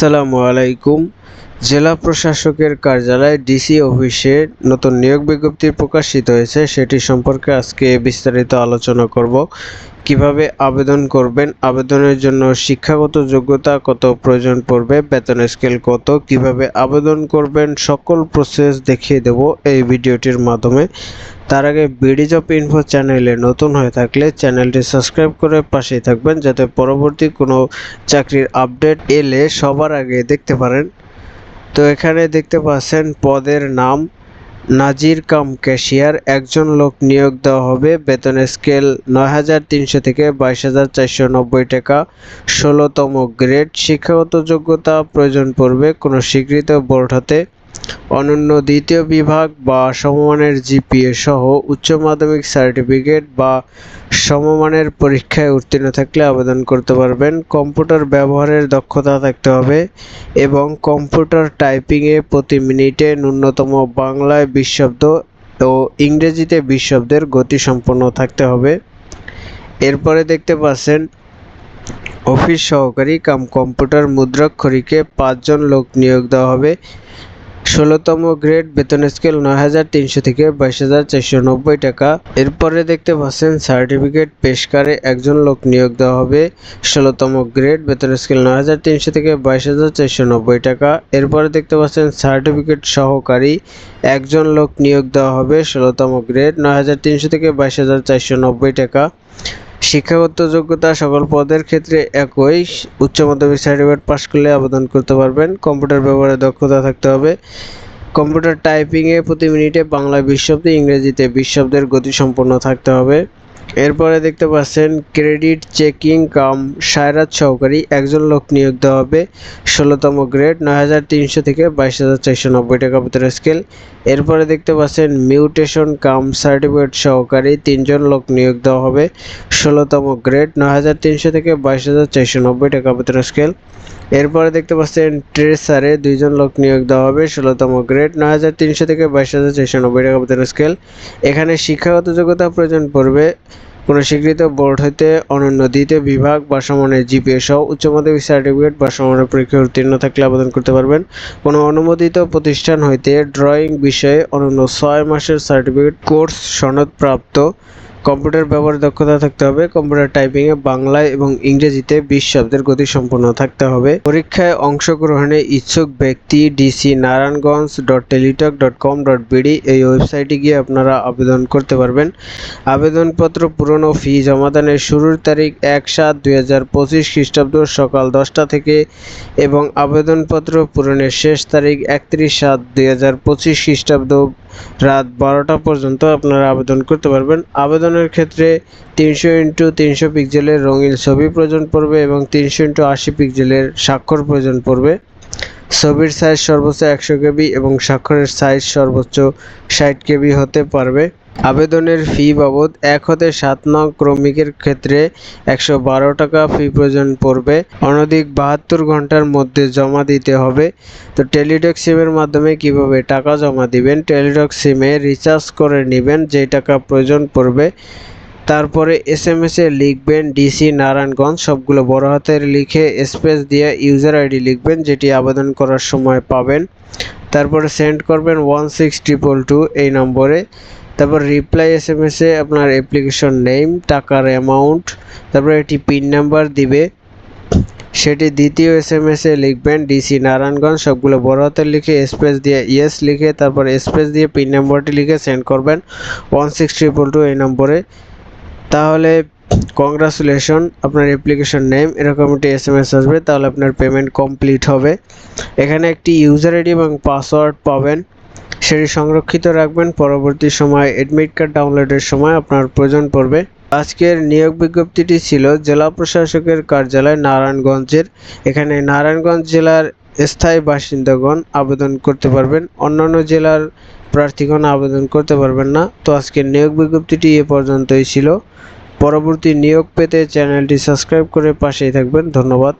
আসসালামু আলাইকুম। জেলা প্রশাসকের কার্যালয় ডিসি অফিসে নতুন নিয়োগ বিজ্ঞপ্তি প্রকাশিত হয়েছে, সেটি সম্পর্কে আজকে বিস্তারিত আলোচনা করব। কীভাবে আবেদন করবেন, আবেদনের জন্য শিক্ষাগত যোগ্যতা কত, প্রয়োজন পড়বে, বেতন স্কেল কত, কীভাবে আবেদন করবেন, সকল প্রসেস দেখিয়ে দেব এই ভিডিওটির মাধ্যমে। তার আগে বিডিজ অফ ইনফো চ্যানেলে নতুন হয়ে থাকলে চ্যানেলটি সাবস্ক্রাইব করে পাশেই থাকবেন, যাতে পরবর্তী কোনো চাকরির আপডেট এলে সবার আগে দেখতে পারেন। তো এখানে দেখতে পাচ্ছেন পদের নাম নাজির কাম ক্যাশিয়ার একজন লোক নিয়োগ দেওয়া হবে। বেতন স্কেল নয় হাজার তিনশো থেকে বাইশ হাজার চারশো নব্বই টাকা। ষোলোতম গ্রেড শিক্ষাগত যোগ্যতা প্রয়োজন পড়বে। কোনো স্বীকৃত বোর্ড হতে অনন্য দ্বিতীয় বিভাগ বা সমমানের জিপিএ সহ উচ্চ মাধ্যমিক সার্টিফিকেট বা সমমানের পরীক্ষায় উত্তীর্ণ থাকলে আবেদন করতে পারবেন। কম্পিউটার ব্যবহারের দক্ষতা থাকতে হবে এবং কম্পিউটার টাইপিংয়ে প্রতি মিনিটে ন্যূনতম বাংলায় বিশ শব্দ ও ইংরেজিতে বিশ শব্দের গতি সম্পন্ন থাকতে হবে। এরপরে দেখতে পাচ্ছেন, অফিস সহকারী কাম কম্পিউটার মুদ্রাক্ষরীকে পাঁচজন লোক নিয়োগ দেওয়া হবে। ষোলোতম গ্রেড বেতন স্কেল নয় হাজার তিনশো থেকে বাইশ হাজার চারশো নব্বই টাকা। এরপরে দেখতে পাচ্ছেন সার্টিফিকেট পেশকারে একজন লোক নিয়োগ দেওয়া হবে। ষোলোতম গ্রেড বেতন স্কেল নয় হাজার তিনশো থেকে বাইশ হাজার চারশো নব্বই টাকা। এরপরে দেখতে পাচ্ছেন সার্টিফিকেট সহকারী একজন লোক নিয়োগ দেওয়া হবে। ষোলোতম গ্রেড নয় হাজার তিনশো থেকে বাইশ হাজার চারশো নব্বই টাকা। শিক্ষাগত যোগ্যতা সকল পদের ক্ষেত্রে একই। উচ্চ মাধ্যমিক সার্টিফিকেট পাশ করলে আবেদন করতে পারবেন। কম্পিউটার ব্যবহারে দক্ষতা থাকতে হবে। কম্পিউটার টাইপিংয়ে প্রতি মিনিটে বাংলা বিশ ইংরেজিতে বিশ শব্দের গতিসম্পন্ন থাকতে হবে। এরপরে দেখতে পাচ্ছেন ক্রেডিট চেকিং কাম সায়রাত সহকারী, একজন লোক নিয়োগ দেওয়া হবে, ষোলোতম গ্রেড নয় হাজার তিনশো থেকে বাইশ হাজার চারশো নব্বই টাকা ভিতরে স্কেল এরপরে দেখতে পাচ্ছেন মিউটেশন কাম সার্টিফিকেট সহকারী, তিনজন লোক নিয়োগ দেওয়া হবে, ষোলোতম গ্রেড নয় হাজার তিনশো থেকে বাইশ হাজার চারশো নব্বই টাকা ভিতরে স্কেল এরপরে দেখতে পাচ্ছেন ট্রেসারে দুইজন লোক নিয়োগ দেওয়া হবে, ষোলোতম গ্রেড নয় হাজার তিনশো থেকে বাইশ হাজার চারশো নব্বই টাকা ভিতরে স্কেল এখানে শিক্ষাগত যোগ্যতা প্রয়োজন পড়বে। কোনো স্বীকৃত বোর্ড হইতে অনন্য দ্বিতীয় বিভাগ বা সমানের জিপিএ সহ উচ্চ মাধ্যমিক সার্টিফিকেট বা সমানের পরীক্ষায় উত্তীর্ণ থাকলে আবেদন করতে পারবেন। কোনো অনুমোদিত প্রতিষ্ঠান হইতে ড্রয়িং বিষয়ে অনন্য ছয় মাসের সার্টিফিকেট কোর্স সনদপ্রাপ্ত কম্পিউটার ব্যবহার দক্ষতা থাকতে হবে। কম্পিউটার টাইপিংয়ে বাংলায় এবং ইংরেজিতে বিশ শব্দের গতি সম্পন্ন থাকতে হবে। পরীক্ষায় অংশগ্রহণে ইচ্ছুক ব্যক্তি DC Narayanganj dot Teletalk dot com dot BD এই ওয়েবসাইটে গিয়ে আপনারা আবেদন করতে পারবেন। আবেদনপত্র পূরণ ও ফি জমাদানের শুরুর তারিখ এক সাত দুই হাজার পঁচিশ খ্রিস্টাব্দ সকাল দশটা থেকে এবং আবেদনপত্র পূরণের শেষ তারিখ একত্রিশ সাত দুই হাজার পঁচিশ খ্রিস্টাব্দ রাত বারোটা পর্যন্ত আপনারা আবেদন করতে পারবেন। আবেদনের ক্ষেত্রে তিনশো ইন্টু তিনশো পিক্সেলের রঙিন ছবি প্রয়োজন পড়বে এবং তিনশো ইন্টু আশি পিক্সেলের স্বাক্ষর প্রয়োজন পড়বে। ছবির সাইজ সর্বোচ্চ একশো কেবি এবং স্বাক্ষরের সাইজ সর্বোচ্চ ষাট কেবি হতে পারবে। আবেদনের ফি বাবদ এক হতে সাত নং ক্রমিকের ক্ষেত্রে একশো বারো টাকা ফি প্রয়োজন পড়বে। অনধিক বাহাত্তর ঘণ্টার মধ্যে জমা দিতে হবে। তো টেলিডক সিমের মাধ্যমে কীভাবে টাকা জমা দিবেন? টেলিডক সিমে রিচার্জ করে নেবেন যে টাকা প্রয়োজন পড়বে। তারপরে এস এম এসে লিখবেন ডিসি নারায়ণগঞ্জ, সবগুলো বড় হাতের লিখে স্পেস দিয়ে ইউজার আইডি লিখবেন যেটি আবেদন করার সময় পাবেন। তারপরে সেন্ড করবেন ওয়ান সিক্স ট্রিপল টু এই নম্বরে। তারপর রিপ্লাই এস এম এসে আপনার অ্যাপ্লিকেশন নেম টাকার অ্যামাউন্ট তারপর একটি পিন নাম্বার দিবে। সেটি দ্বিতীয় এস এম এসে লিখবেন ডিসি নারায়ণগঞ্জ, সবগুলো বড় হাতের লিখে স্পেস দিয়ে ইয়েস লিখে, তারপর স্পেস দিয়ে পিন নাম্বারটি লিখে সেন্ড করবেন। ওয়ান সিক্স ট্রিপল টু এই নম্বরে। তাহলে কংগ্রাচুলেশন আপনার অ্যাপ্লিকেশন নেম এরকম একটি এস এম এস আসবে, তাহলে আপনার পেমেন্ট কমপ্লিট হবে। এখানে একটি ইউজার আইডি এবং পাসওয়ার্ড পাবেন। সেটি সংরক্ষিত রাখবেন। পরবর্তী সময় অ্যাডমিট কার্ড ডাউনলোডের সময় আপনার প্রয়োজন পড়বে। আজকের নিয়োগ বিজ্ঞপ্তিটি ছিল জেলা প্রশাসকের কার্যালয় নারায়ণগঞ্জের। এখানে নারায়ণগঞ্জ জেলার স্থায়ী বাসিন্দাগণ আবেদন করতে পারবেন। অন্যান্য জেলার প্রার্থীগণ আবেদন করতে পারবেন না। তো আজকের নিয়োগ বিজ্ঞপ্তিটি এ পর্যন্তই ছিল। পরবর্তী নিয়োগ পেতে চ্যানেলটি সাবস্ক্রাইব করে পাশেই থাকবেন। ধন্যবাদ।